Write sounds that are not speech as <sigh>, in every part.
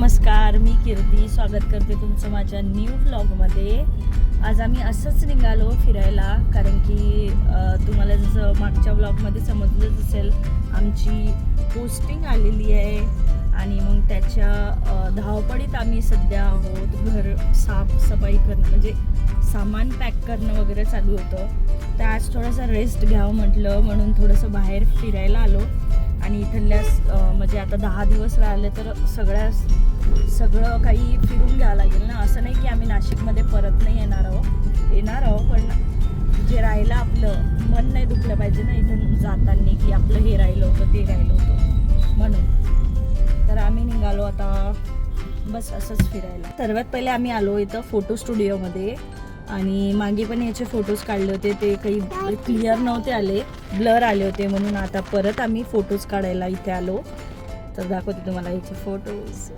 नमस्कार मी कीर्ती. स्वागत करते तुमचं माझ्या न्यू ब्लॉगमध्ये आज आम्ही असंच निघालो फिरायला कारण की तुम्हाला जसं मागच्या ब्लॉगमध्ये समजलंच असेल आमची पोस्टिंग आलेली आहे. आणि मग त्याच्या धावपळीत आम्ही सध्या आहोत. घर साफसफाई करणं म्हणजे सामान पॅक करणं वगैरे चालू होतं. तर आज थोडासा रेस्ट घ्यावं म्हटलं म्हणून थोडंसं बाहेर फिरायला आलो. आणि इथल्या म्हणजे आता दहा दिवस राहिले तर सगळ्या सगळं काही फिरून घ्यावं लागेल ना. असं नाही की आम्ही नाशिकमध्ये परत नाही येणार आहोत. येणार आहोत पण जे राहिलं आपलं मन नाही दुखलं पाहिजे ना इथून जाताना की आपलं हे राहिलं होतं ते राहिलं होतं. म्हणून. तर आम्ही निघालो आता बस असंच फिरायला. सर्वात पहिले आम्ही आलो इथं फोटो स्टुडिओमध्ये. आणि मागे पण याचे फोटोज काढले होते ते काही क्लिअर नव्हते आले. ब्लर आले होते म्हणून आता परत आम्ही फोटोज काढायला इथे आलो. तर दाखवते तुम्हाला याचे फोटोज.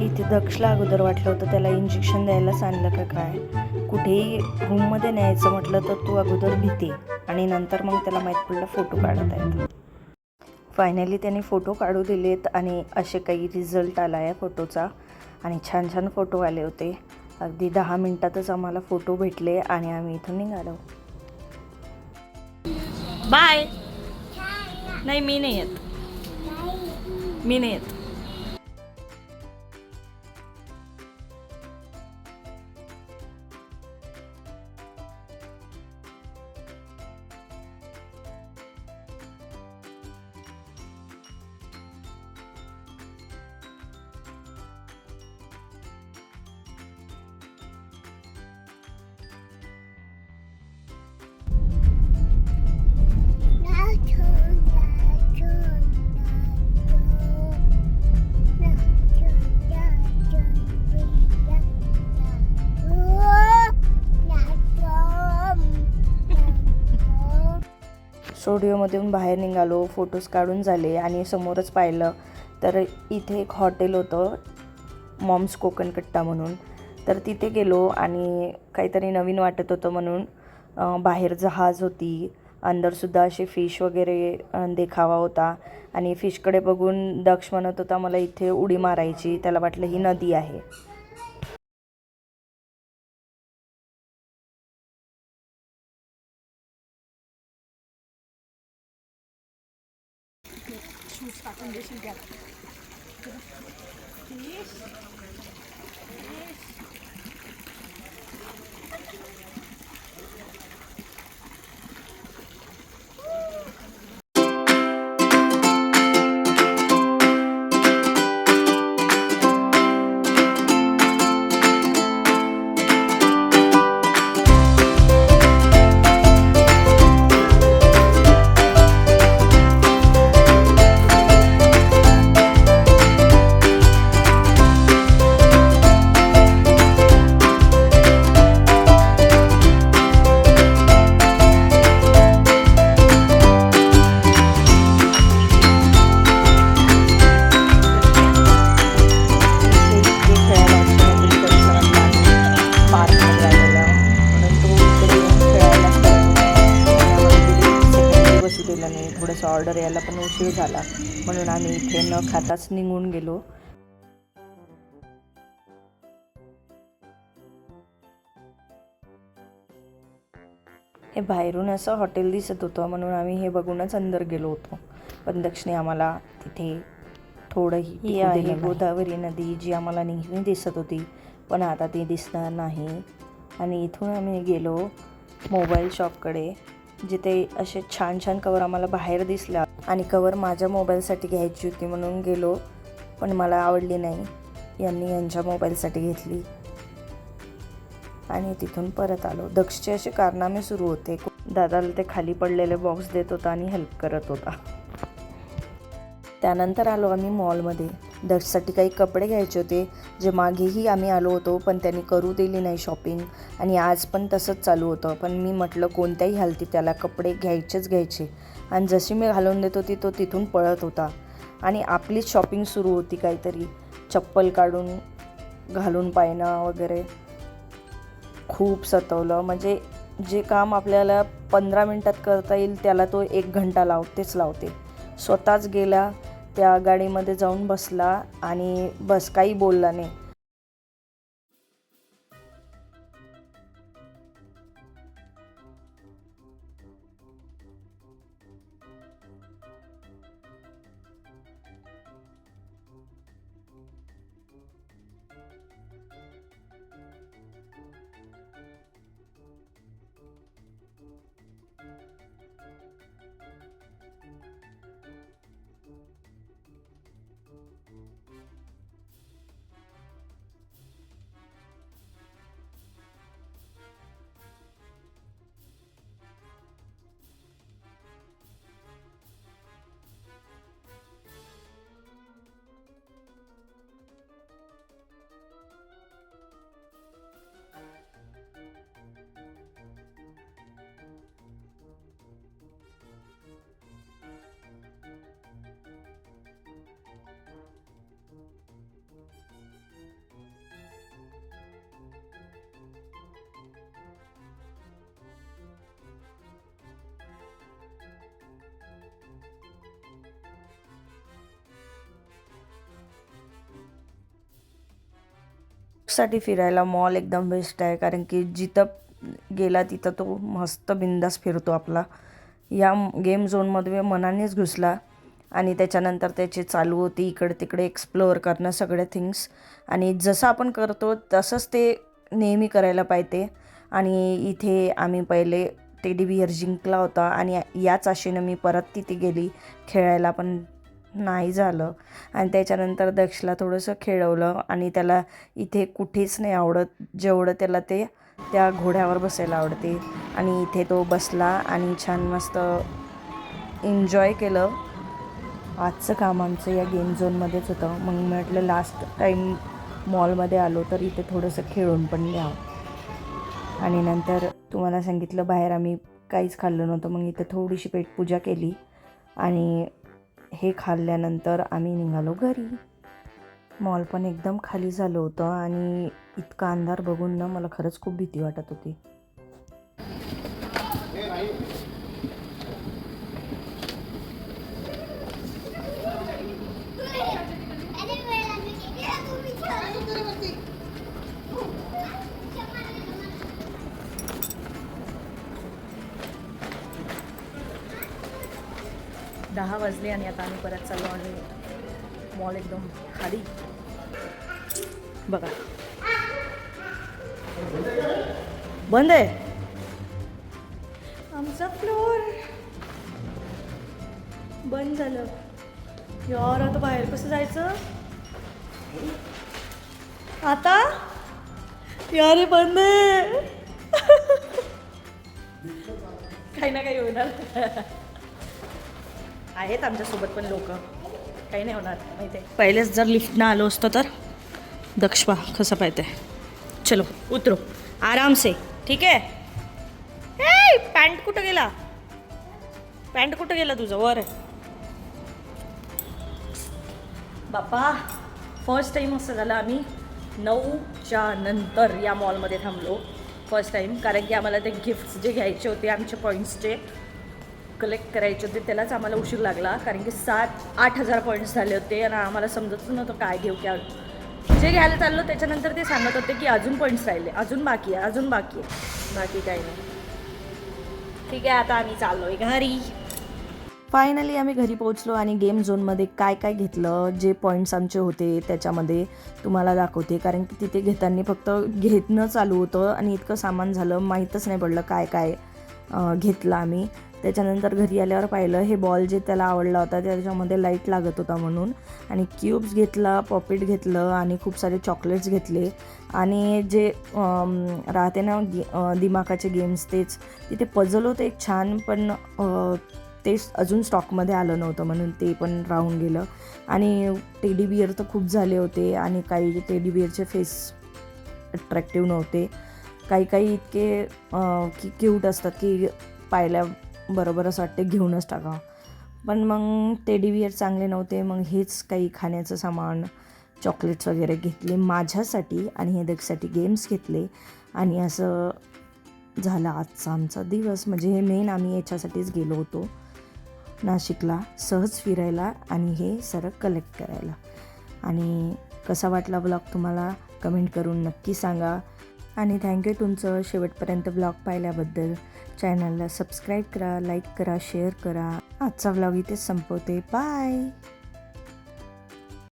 इथे दक्षला अगोदर वाटलं होतं त्याला इंजेक्शन द्यायला सांगलं का काय? कुठेही रूममध्ये न्यायचं म्हटलं तर तू अगोदर भीती. आणि नंतर मग त्याला माहीत पडलं फोटो काढत आहेत. फायनली त्यांनी फोटो काढू दिलेत आणि असे काही रिझल्ट आला आहे फोटोचा आणि छान छान फोटो आले होते. अगदी दहा मिनटातच आम्हाला फोटो भेटले आणि आम्ही इथून निघालो. बाय नाही मी नाही येत. मी नाही येत. स्टुडिओमधून बाहेर निघालो फोटोज काढून झाले आणि समोरच पाहिलं तर इथे एक हॉटेल होतं मॉम्स कोकण कट्टा म्हणून. तर तिथे गेलो आणि काहीतरी नवीन वाटत होतं म्हणून बाहेर जहाज होती. अंदरसुद्धा असे फिश वगैरे देखावा होता. आणि फिशकडे बघून दक्ष म्हणत होता मला इथे उडी मारायची त्याला वाटलं ही नदी आहे. इथे नाही थोडंसं ऑर्डर यायला पण उशीर झाला. म्हणून आम्ही इथे न खाताच निघून गेलो. हे बाहेरून असं हॉटेल दिसत होतं म्हणून आम्ही हे बघूनच अंदर गेलो होतो. पण दक्षिणे आम्हाला तिथे थोडंही ही आहे गोदावरी नदी जी आम्हाला नेहमी दिसत होती पण आता ती दिसणार नाही. आणि इथून आम्ही गेलो मोबाईल शॉपकडे. जिथे असे छान छान कवर आम्हाला बाहेर दिसला आणि कवर माझ्या मोबाईलसाठी घ्यायची होती म्हणून गेलो पण मला आवडली नाही. यांनी यांच्या मोबाईलसाठी घेतली. आणि तिथून परत आलो. दक्षचे असे कारनामे सुरू होते. दादाला ते खाली पडलेले बॉक्स देत होता आणि हेल्प करत होता. त्यानंतर आलो आम्ही मॉलमध्ये दर्शसाठी काही कपडे घ्यायचे होते जे मागेही आम्ही आलो होतो पण त्यांनी करू दिली नाही शॉपिंग आणि आज पण तसंच चालू होतं. पण मी म्हटलं कोणत्याही हालती त्याला कपडे घ्यायचेच घ्यायचे. आणि जशी मी घालून देत होती तो तिथून पळत होता. आणि आपलीच शॉपिंग सुरू होती काहीतरी. चप्पल काढून घालून पायणं वगैरे. खूप सतवलं. म्हणजे जे काम आपल्याला पंधरा मिनटात करता येईल त्याला तो एक घंटा लावतेच लावते. स्वतःच गेला त्या गाडीमध्ये जाऊन बसला आणि बस काही बोलला नाही. साठी फिरायला मॉल एकदम बेस्ट आहे कारण की जिथं गेला तिथं तो मस्त बिंदास फिरतो आपला. या गेम झोनमध्ये मनानेच घुसला आणि त्याच्यानंतर त्याची चालू होती इकडे तिकडे एक्सप्लोअर करणं सगळे थिंग्स आणि जसं आपण करतो तसंच ते नेहमी करायला पाहिजे. आणि इथे आम्ही पहिले टेडी बिअर जिंकला होता आणि याच आशेनं मी परत तिथे गेली. खेळायला पण नाही झालं. आणि त्याच्यानंतर दक्षला थोडंसं खेळवलं आणि त्याला इथे कुठेच नाही आवडत. जेवढं त्याला ते त्या घोड्यावर बसायला आवडते. आणि इथे तो बसला आणि छान मस्त एन्जॉय केलं. आजचं काम आमचं या गेम झोनमध्येच होतं. मग म्हटलं लास्ट टाईम मॉलमध्ये आलो तर इथे थोडंसं खेळून पण घ्यावं आणि नंतर तुम्हाला सांगितलं बाहेर आम्ही काहीच खाल्लं नव्हतं. मग इथे थोडीशी पेटपूजा केली. आणि हे खाल्ल्यानंतर आम्ही निघालो घरी. मॉल पण एकदम खाली झालं होतं आणि इतका अंधार बघून ना मला खरंच खूप भीती वाटत होती. दहा वाजले आणि आता आम्ही परत चाललो आणि मॉल एकदम खाली. बघा. बंद आहे? आमचा फ्लोअर बंद झालं. यार आता बाहेर कसं जायचं? आता? यार हे बंद आहे. <laughs> काही ना काही होणार. आहेत आमच्यासोबत पण लोक. काही नाही होणार माहिती आहे. पहिलेच जर लिफ्टनं आलो असतो तर? दक्ष पहा कसं पाहिजे? चलो उतरो. आराम से ठीक आहे? पॅन्ट कुठं गेला? पॅन्ट कुठं गेला तुझं? वर आहे. बापा फर्स्ट टाईम असं झालं आम्ही. नऊच्या नंतर या मॉलमध्ये थांबलो. फर्स्ट टाईम कारण की आम्हाला ते गिफ्ट्स जे घ्यायचे होते आमचे पॉईंट्सचे कलेक्ट करायचे होते त्यालाच आम्हाला उशीर लागला कारण की सात आठ हजार पॉईंट्स झाले होते आणि आम्हाला समजतच नव्हतं काय घेऊ काय जे घ्यायला चाललो त्याच्यानंतर ते सांगत होते की अजून पॉईंट्स राहिले अजून बाकी आहे अजून बाकी आहे. बाकी काही नाही. ठीक आहे आता आम्ही चाललोय घरी. फायनली आम्ही घरी पोहोचलो आणि गेम झोनमध्ये काय काय घेतलं जे पॉईंट्स आमचे होते त्याच्यामध्ये तुम्हाला दाखवते कारण की तिथे घेताना फक्त घेतणं चालू होतं आणि इतकं सामान झालं माहीतच नाही पडलं काय काय घेतलं आम्ही. त्याच्यानंतर घरी आल्यावर पाहिलं हे बॉल जे त्याला आवडला होता त्याच्यामध्ये लाइट लागत होता म्हणून. आणि क्यूब्स घेतला पॉपिट घेतलं आणि खूप सारे चॉकलेट्स घेतले. आणि जे राहते ना गे दिमाकाचे गेम्स तेच. तिथे पझल होतं एक छान पण ते अजून स्टॉकमध्ये आलं नव्हतं म्हणून ते पण राहून गेलं. आणि टेडी बिअर तर खूप झाले होते आणि काही टेडी बिअरचे फेस अट्रॅक्टिव्ह नव्हते. काही काही इतके की क्यूट असतात की पाहिल्या बरोबर असं वाटते घेऊनच टाका. पण मग टेडी बिअर चांगले नव्हते मग हेच काही खाण्याचं सामान चॉकलेट्स वगैरे घेतले माझ्यासाठी आणि हेदकसाठी गेम्स घेतले. आणि असं झाला आजचा आमचा दिवस. म्हणजे हे मेन आम्ही याच्यासाठीच गेलो होतो नाशिकला सहज फिरायला आणि हे सरळ कलेक्ट करायला. आणि कसा वाटला ब्लॉग तुम्हाला? कमेंट करून नक्की सांगा. आणि थँक्यू तुमचं शेवटपर्यंत ब्लॉग पाहिल्याबद्दल. चॅनलला सबस्क्राईब करा लाईक करा शेअर करा. आजचा ब्लॉग इथेच संपवते. बाय!